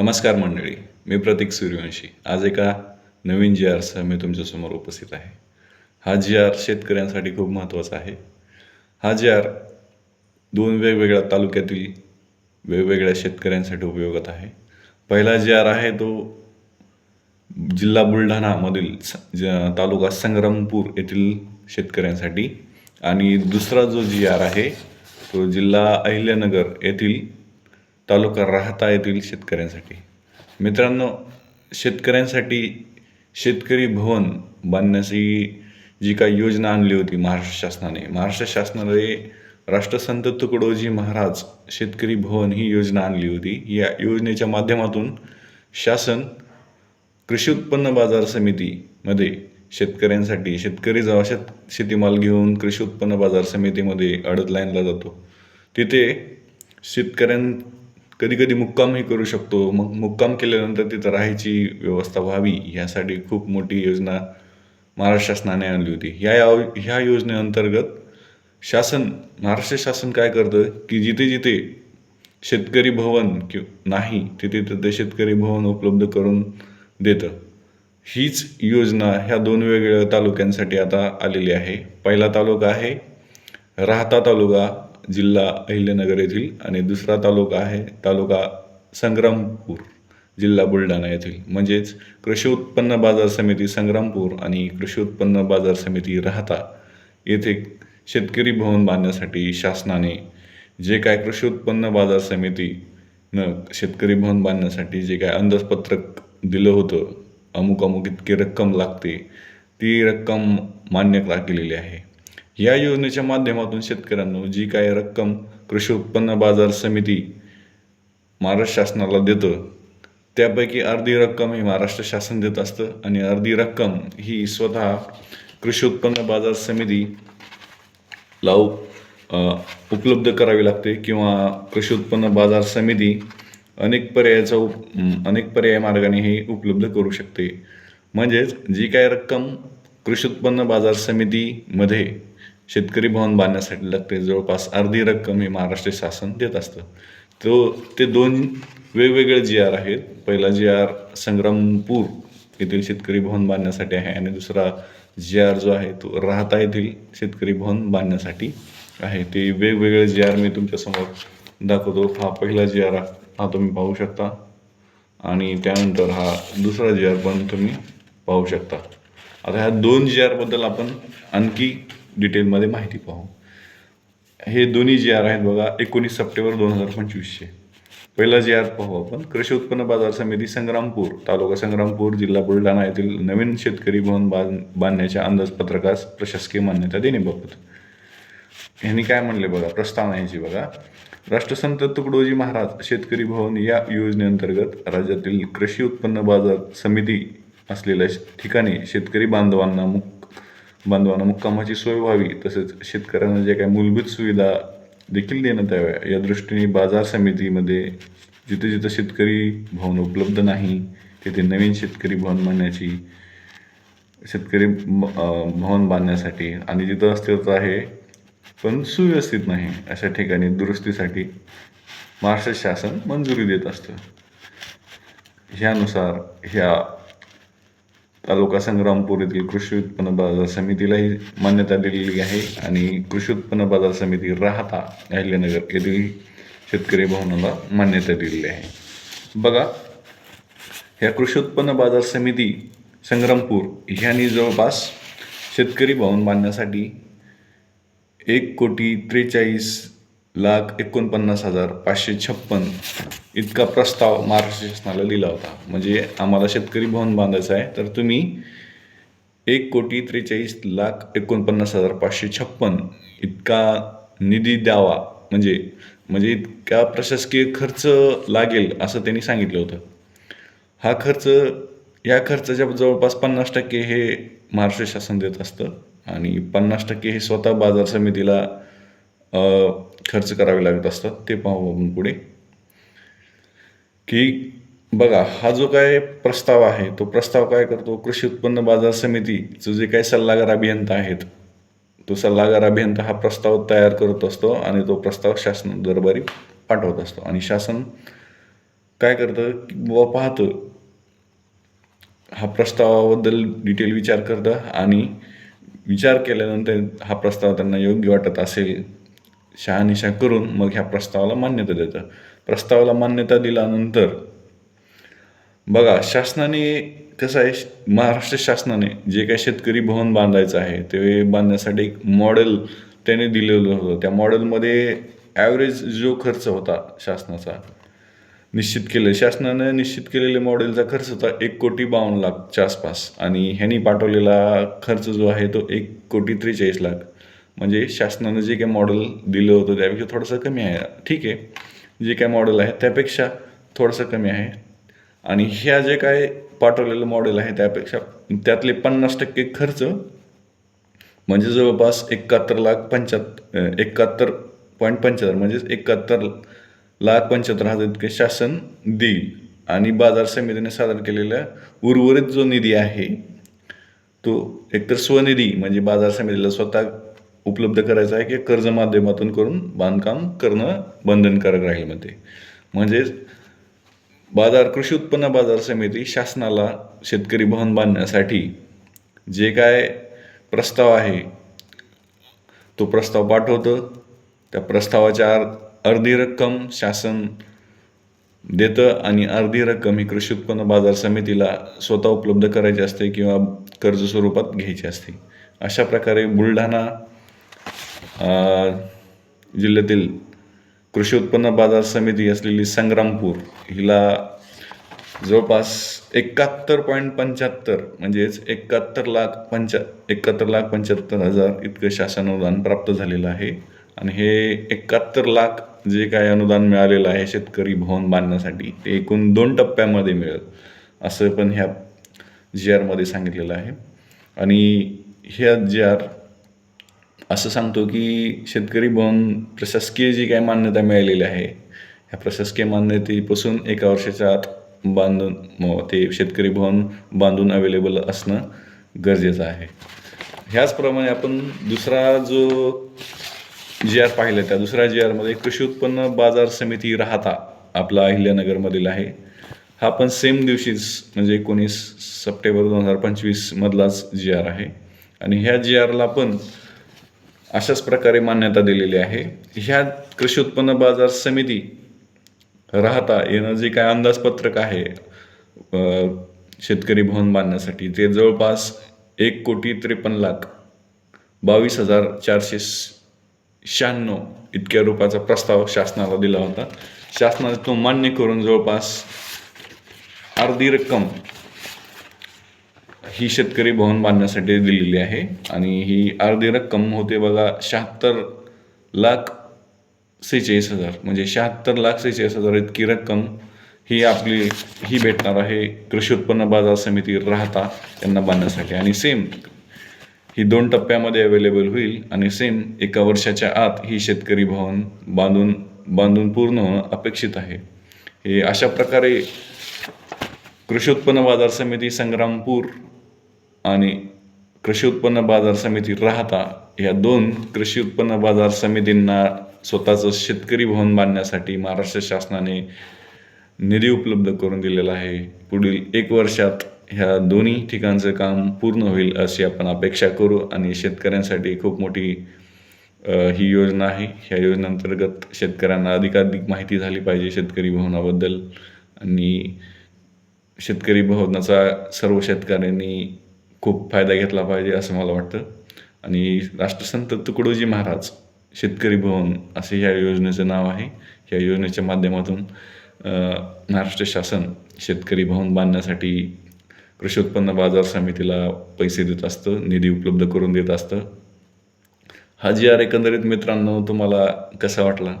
नमस्कार मंडळी मी प्रतीक सूर्यवंशी. आज एका नवीन जी आरसह मी तुमच्यासमोर उपस्थित आहे. हा जी आर शेतकऱ्यांसाठी खूप महत्त्वाचा आहे. हा जी आर दोन वेगवेगळ्या तालुक्यातील वेगवेगळ्या शेतकऱ्यांसाठी उपयोगात आहे. पहिला जी आर आहे तो जिल्हा बुलढाणामधील स ज तालुका संग्रामपूर येथील शेतकऱ्यांसाठी. आणि दुसरा जो जी आर आहे तो जिल्हा अहिल्यानगर येथील तालुका राहता येथील शेतकऱ्यांसाठी. मित्रांनो शेतकऱ्यांसाठी शेतकरी भवन बांधण्याची जी काही योजना आणली होती महाराष्ट्र शासनाने महाराष्ट्र शासनाने राष्ट्रसंत तुकडोजी महाराज शेतकरी भवन ही योजना आणली होती. या योजनेच्या माध्यमातून शासन कृषी उत्पन्न बाजार समितीमध्ये शेतकऱ्यांसाठी शेतकरी जेव्हा शेत शेतीमाल घेऊन कृषी उत्पन्न बाजार समितीमध्ये अडत लाईनला जातो तिथे शेतकऱ्यां कधी कधी मुक्कामही करू शकतो. मग मुक्काम केल्यानंतर तिथं राहायची व्यवस्था व्हावी यासाठी खूप मोठी योजना महाराष्ट्र शासनाने आणली होती. ह्या ह्या योजनेअंतर्गत शासन महाराष्ट्र शासन काय करतं की जिथे जिथे शेतकरी भवन कि नाही तिथे तिथे शेतकरी भवन उपलब्ध करून देतं. हीच योजना ह्या दोन वेगवेगळ्या तालुक्यांसाठी आता आलेली आहे. पहिला तालुका आहे राहता तालुका जिल्हा अहिल्यानगर येथील आणि दुसरा तालुका आहे तालुका संग्रामपूर जिल्हा बुलढाणा येथील. म्हणजेच कृषी उत्पन्न बाजार समिती संग्रामपूर आणि कृषी उत्पन्न बाजार समिती राहता. येथे शेतकरी भवन बांधण्यासाठी शासनाने जे काय कृषी उत्पन्न बाजार समितीनं शेतकरी भवन बांधण्यासाठी जे काय अंदाजपत्रक दिलं होतं अमुक अमुक इतकी रक्कम लागते ती रक्कम मान्य केलेली आहे? या योजनेच्या माध्यमातून शेतकऱ्यांना जी काय रक्कम कृषी उत्पन्न बाजार समिती महाराष्ट्र शासनाला देतं त्यापैकी अर्धी रक्कम ही महाराष्ट्र शासन देत असतं आणि अर्धी रक्कम ही स्वतः कृषी उत्पन्न बाजार समिती उपलब्ध करावी लागते किंवा कृषी उत्पन्न बाजार समिती अनेक पर्यायाचा उप अनेक पर्याय मार्गाने हे उपलब्ध करू शकते. म्हणजेच जी काय रक्कम कृषी उत्पन्न बाजार समितीमध्ये शेतकरी भवन बांधण्यासाठी लागते. जवळपास अर्धी रक्कम हे महाराष्ट्र शासन देत असतं. तो ते दोन वेगवेगळे जी आर आहेत. पहिला जी आर संग्रामपूर येथील शेतकरी भवन बांधण्यासाठी आहे आणि दुसरा जी आर जो आहे तो राहता येथील शेतकरी भवन बांधण्यासाठी आहे. ते वेगवेगळे जी आर मी तुमच्यासमोर दाखवतो. हा पहिला जी आर हा तुम्ही पाहू शकता. आणि त्यानंतर हा दुसरा जी आर पण तुम्ही पाहू शकता. आता ह्या दोन जी आरबद्दल आपण आणखी डिटेलमध्ये माहिती पाहू. हे दोन्ही जी आर आहेत बघा एकोणीस सप्टेंबर दोन हजार पंचवीसचे पहिला जी आर पाहू आपण. कृषी उत्पन्न बाजार समिती संग्रामपूर तालुका संग्रामपूर जिल्हा बुलढाणा येथील नवीन शेतकरी भवन बांध बांधण्याच्या अंदाजपत्रकास प्रशासकीय मान्यता देण्याबाबत ह्यांनी काय म्हणले बघा प्रस्तावना ह्याची बघा. राष्ट्रसंत तुकडोजी महाराज शेतकरी भवन या योजनेअंतर्गत राज्यातील कृषी उत्पन्न बाजार समिती असलेल्या ठिकाणी शेतकरी बांधवांना मुक बांधवांना मुक्कामाची सोय व्हावी तसेच शेतकऱ्यांना ज्या काही मूलभूत सुविधा देखील देण्यात याव्या या दृष्टीने बाजार समितीमध्ये जिथे जिथे शेतकरी भवन उपलब्ध नाही तिथे नवीन शेतकरी भवन बांधण्याची शेतकरी भवन बांधण्यासाठी आणि जिथं अस्तित्व आहे पण सुव्यवस्थित नाही अशा ठिकाणी दुरुस्तीसाठी महाराष्ट्र शासन मंजुरी देत असतं. ह्यानुसार ह्या तालुका संग्रामपूर येथील कृषी उत्पन्न बाजार समितीलाही मान्यता दिलेली आहे आणि कृषी उत्पन्न बाजार समिती राहता अहिल्यानगर येथील शेतकरी भवनाला मान्यता दिलेली आहे. बघा ह्या कृषी उत्पन्न बाजार समिती संग्रामपूर ह्यांनी जवळपास शेतकरी भवन बांधण्यासाठी एक कोटी त्रेचाळीस लाख एकोणपन्नास हजार पाचशे छप्पन इतका प्रस्ताव महाराष्ट्र शासनाला दिला होता. म्हणजे आम्हाला शेतकरी भवन बांधायचं आहे तर तुम्ही एक कोटी त्रेचाळीस लाख एकोणपन्नास हजार पाचशे छप्पन इतका निधी द्यावा. म्हणजे म्हणजे इतका प्रशासकीय खर्च लागेल असं त्यांनी सांगितलं होतं. हा खर्च या खर्चाच्या जवळपास पन्नास टक्के हे महाराष्ट्र शासन देत असतं आणि पन्नास टक्के हे स्वतः बाजार समितीला खर्च करावे लागत असतात ते पाहू आपण पुढे. की बघा हा जो काय प्रस्ताव आहे तो प्रस्ताव काय करतो? कृषी उत्पन्न बाजार समितीचं जे काही सल्लागार अभियंता आहेत तो सल्लागार अभियंता हा प्रस्ताव तयार करत असतो आणि तो प्रस्ताव शासन दरबारी पाठवत असतो. आणि शासन काय करतं? की बाबा पाहतं. हा प्रस्तावाबद्दल डिटेल विचार करतं आणि विचार केल्यानंतर हा प्रस्ताव त्यांना योग्य वाटत असेल शहानिशा करून मग ह्या प्रस्तावाला मान्यता देतं. प्रस्तावाला मान्यता दिल्यानंतर बघा शासनाने कसं आहे महाराष्ट्र शासनाने जे काही शेतकरी भवन बांधायचं आहे ते बांधण्यासाठी एक मॉडेल त्याने दिलेलं होतं. त्या मॉडेलमध्ये ॲव्हरेज जो खर्च होता शासनाचा निश्चित केलं शासनानं निश्चित केलेल्या मॉडेलचा खर्च होता एक कोटी बावन्न लाखच्या आसपास. आणि ह्यांनी पाठवलेला खर्च जो आहे तो एक कोटी त्रेचाळीस लाख. म्हणजे शासनानं जे काही मॉडेल दिलं होतं त्यापेक्षा थोडंसं कमी आहे. ठीक आहे. जे काय मॉडेल आहे त्यापेक्षा थोडंसं कमी आहे. आणि ह्या जे काय पाठवलेलं मॉडेल आहे त्यापेक्षा त्यातले पन्नास टक्के खर्च म्हणजे जवळपास एकाहत्तर लाख पंच्याहत्तर एकाहत्तर पॉईंट पंच्याहत्तर म्हणजेच एकाहत्तर लाख पंच्याहत्तर हजार इतके शासन देईल. आणि बाजार समितीने सादर केलेला उर्वरित जो निधी आहे तो एकतर स्वनिधी म्हणजे बाजार समितीला स्वतः उपलब्ध करायचं आहे की कर्ज माध्यमातून करून बांधकाम करणं बंधनकारक राहील मध्ये म्हणजेच बाजार कृषी उत्पन्न बाजार समिती शासनाला शेतकरी भवन बांधण्यासाठी जे काय प्रस्ताव आहे तो प्रस्ताव पाठवतं. त्या प्रस्तावाच्या अर् अर्धी रक्कम शासन देतं आणि अर्धी रक्कम ही कृषी उत्पन्न बाजार समितीला स्वतः उपलब्ध करायची असते किंवा कर्ज स्वरूपात घ्यायची असते. अशा प्रकारे बुलढाणा जिल्ह्यातील कृषी उत्पन्न बाजार समिती असलेली संग्रामपूर हिला जवळपास एकाहत्तर पॉईंट पंच्याहत्तर म्हणजेच एकाहत्तर लाख पंच्या एकाहत्तर लाख पंच्याहत्तर हजार इतकं शासन अनुदान प्राप्त झालेलं आहे. आणि हे एकाहत्तर लाख जे काय अनुदान मिळालेलं आहे शेतकरी भवन बांधण्यासाठी ते एकूण दोन टप्प्यामध्ये मिळेल असं पण ह्या जी आरमध्ये सांगितलेलं आहे. आणि ह्या जी आर असं सांगतो की शेतकरी भवन प्रशासकीय जी काय मान्यता मिळालेली आहे ह्या प्रशासकीय मान्यतेपासून एका वर्षाच्या आत बांधून ते शेतकरी भवन बांधून अवेलेबल असणं गरजेचं आहे. ह्याचप्रमाणे आपण दुसरा जो जी आर पाहिलं त्या दुसऱ्या जी आरमध्ये कृषी उत्पन्न बाजार समिती राहता आपला अहिल्यानगरमधील आहे. हा पण सेम दिवशीच म्हणजे एकोणीस सप्टेंबर दोन हजार पंचवीसमधलाच जी आर आहे. आणि ह्या जी आरला पण अशाच प्रकारे मान्यता दिलेली आहे. ह्या कृषी उत्पन्न बाजार समिती राहता येणं जे काय अंदाजपत्रक आहे शेतकरी भवन बांधण्यासाठी ते जवळपास एक कोटी त्रेपन्न लाख बावीस हजार चारशे शहाण्णव इतक्या रुपयाचा प्रस्ताव शासनाला दिला होता. शासनाने तो मान्य करून जवळपास अर्धी रक्कम ही शेतकरी भवन बांधण्यासाठी दिलेली आहे आणि ही अर्धी रक्कम होते बघा शहात्तर लाख सेहेचाळीस हजार. म्हणजे शहात्तर लाख सेहेचाळीस हजार इतकी रक्कम ही आपली ही भेटणार आहे. कृषी उत्पन्न बाजार समिती राहता यांना बांधण्यासाठी. आणि सेम ही दोन टप्प्यामध्ये अवेलेबल होईल आणि सेम एका वर्षाच्या आत ही शेतकरी भवन बांधून बांधून पूर्ण होणं अपेक्षित आहे. हे अशा प्रकारे कृषी उत्पन्न बाजार समिती संग्रामपूर आणि कृषी उत्पन्न बाजार समिती राहता या दोन कृषी उत्पन्न बाजार समितींना स्वतःचं शेतकरी भवन बांधण्यासाठी महाराष्ट्र शासनाने निधी उपलब्ध करून दिलेला आहे. पुढील एक वर्षात ह्या दोन्ही ठिकाणचं काम पूर्ण होईल अशी आपण अपेक्षा करू आणि शेतकऱ्यांसाठी खूप मोठी ही योजना आहे. ह्या योजनेअंतर्गत शेतकऱ्यांना अधिकाधिक माहिती झाली पाहिजे शेतकरी भवनाबद्दल. आणि शेतकरी भवनाचा सर्व शेतकऱ्यांनी खूप फायदा घेतला पाहिजे असं मला वाटतं. आणि राष्ट्रसंत तुकडोजी महाराज शेतकरी भवन असे ह्या योजनेचं नाव आहे. ह्या योजनेच्या माध्यमातून महाराष्ट्र शासन शेतकरी भवन बांधण्यासाठी कृषी उत्पन्न बाजार समितीला पैसे देत असतं निधी उपलब्ध करून देत असतं. हा जी आर एकंदरीत मित्रांनो तुम्हाला कसा वाटला?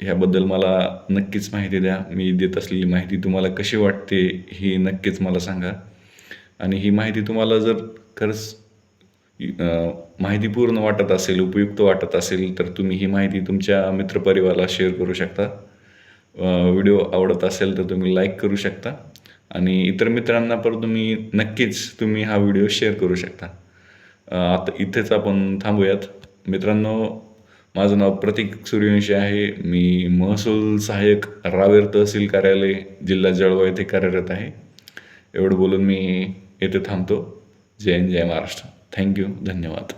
ह्याबद्दल मला नक्कीच माहिती द्या. मी देत असलेली माहिती तुम्हाला कशी वाटते हे नक्कीच मला सांगा. आणि ही माहिती तुम्हाला जर खरंच माहितीपूर्ण वाटत असेल उपयुक्त वाटत असेल तर तुम्ही ही माहिती तुमच्या मित्रपरिवाराला शेअर करू शकता. व्हिडिओ आवडत असेल तर तुम्ही लाईक करू शकता. आणि इतर मित्रांना पण तुम्ही नक्कीच तुम्ही हा व्हिडिओ शेअर करू शकता. आता इथेच आपण थांबूयात. मित्रांनो माझं नाव प्रतीक सूर्यवंशी आहे. मी महसूल सहाय्यक रावेर तहसील कार्यालय जिल्हा जळगाव येथे कार्यरत आहे. एवढं बोलून मी येथे थांबतो. जय हिंद जय महाराष्ट्र. थँक्यू धन्यवाद.